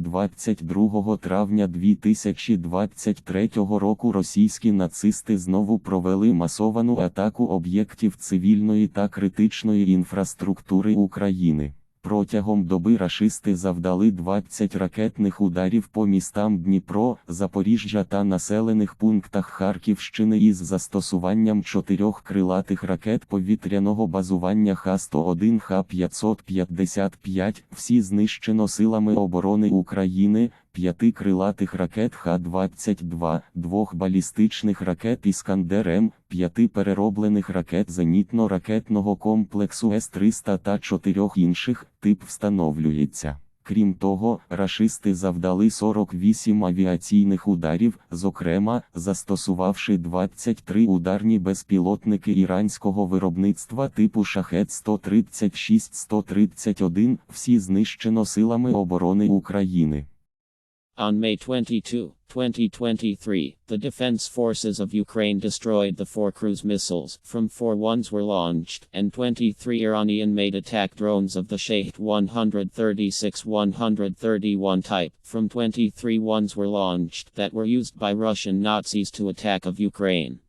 22 травня 2023 року російські нацисти знову провели масовану атаку об'єктів цивільної та критичної інфраструктури України. Протягом доби рашисти завдали 20 ракетних ударів по містам Дніпро, Запоріжжя та населених пунктах Харківщини із застосуванням чотирьох крилатих ракет повітряного базування Х-101 Х-555. Всі знищено силами оборони України, п'яти крилатих ракет Х-22, двох балістичних ракет Іскандер-М, п'яти перероблених ракет зенітно-ракетного комплексу С-300 та чотирьох інших, тип встановлюється. Крім того, рашисти завдали 48 авіаційних ударів, зокрема, застосувавши 23 ударні безпілотники іранського виробництва типу Шахет-136-131, всі знищено силами оборони України. On May 22, 2023, the defense forces of Ukraine destroyed the four cruise missiles. From four ones were launched, and 23 Iranian made attack drones of the Shahed 136 131 type. From 23 ones were launched that were used by Russian Nazis to attack of Ukraine.